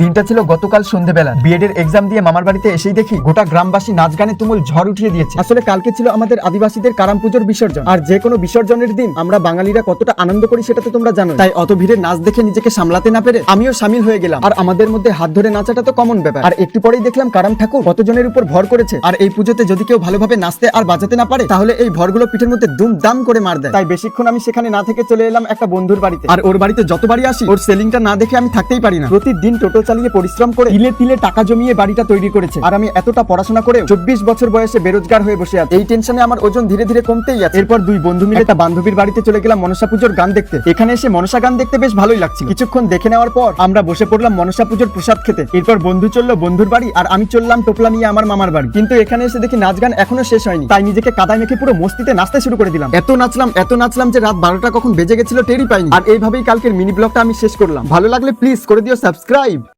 দিনটা ছিল গতকাল সন্ধেবেলা। বিএড এর এক্সাম দিয়ে মামার বাড়িতে এসেই দেখি গোটা গ্রামবাসী নাচ গানে তুমুল ঝড় উঠিয়ে দিয়েছে। আসলে কালকে ছিল আমাদের আদিবাসীদের কারাম পুজোর বিসর্জন। আর যে কোনো বিসর্জনের দিন আমরা বাঙালিরা কতটা আনন্দ করি সেটা তো তোমরা জানো তাই অত ভিড়ে নাচ দেখে নিজেকে সামলাতে না পেরে আমিও সামিল হয়ে গেলাম। আর আমাদের মধ্যে হাত ধরে নাচাটা তো কমন ব্যাপার। আর একটু পরেই দেখলাম কারাম ঠাকুর কতজনের উপর ভর করেছে। আর এই পুজোতে যদি কেউ ভালোভাবে নাচতে আর বাজাতে না পারে, তাহলে এই ভরগুলো পিঠের মধ্যে দুম দাম করে মার দেয়। তাই বেশিক্ষণ আমি সেখানে না থেকে চলে এলাম একটা বন্ধুর বাড়িতে। আর ওর বাড়িতে যতবারই আসি, ওর সেলিংটা না দেখে আমি থাকতেই পারি না। প্রতিদিন টোটো চালিয়ে পরিশ্রম করে তিলে তিলে টাকা জমিয়ে বাড়িটা তৈরি করেছে। আর আমি এতটা পড়াশোনা করে চব্বিশ বছর বয়সে বেরোজগার হয়ে বসে আছি। এই টেনশনে আমার ওজন ধীরে ধীরে কমতেই আছে। এরপর দুই বন্ধু মিলে তা বান্ধবীর বাড়িতে চলে গেলাম মনসা পুজোর গান দেখতে। এখানে এসে মনসা গান দেখতে বেশ ভালোই লাগছে কিছুক্ষণ দেখে নেওয়ার পর আমরা বসে পড়লাম মনসা পুজোর প্রসাদ খেতে। এরপর বন্ধু চলল বন্ধুর বাড়ি আর আমি চললাম টোপলা নিয়ে আমার মামার বাড়ি। কিন্তু এখানে এসে দেখি নাচ গান এখনও শেষ হয়নি। তাই নিজেকে কাদায় মেখে পুরো মস্তিতে নাচতে শুরু করে দিলাম। এত নাচলাম এত নাচলাম যে রাত বারোটা কখন বেজে গেছিল টেরই পাইনি। আর এইভাবেই কালকের মিনি ব্লগটা আমি শেষ করলাম। ভালো লাগলে প্লিজ করে দিও সাবস্ক্রাইব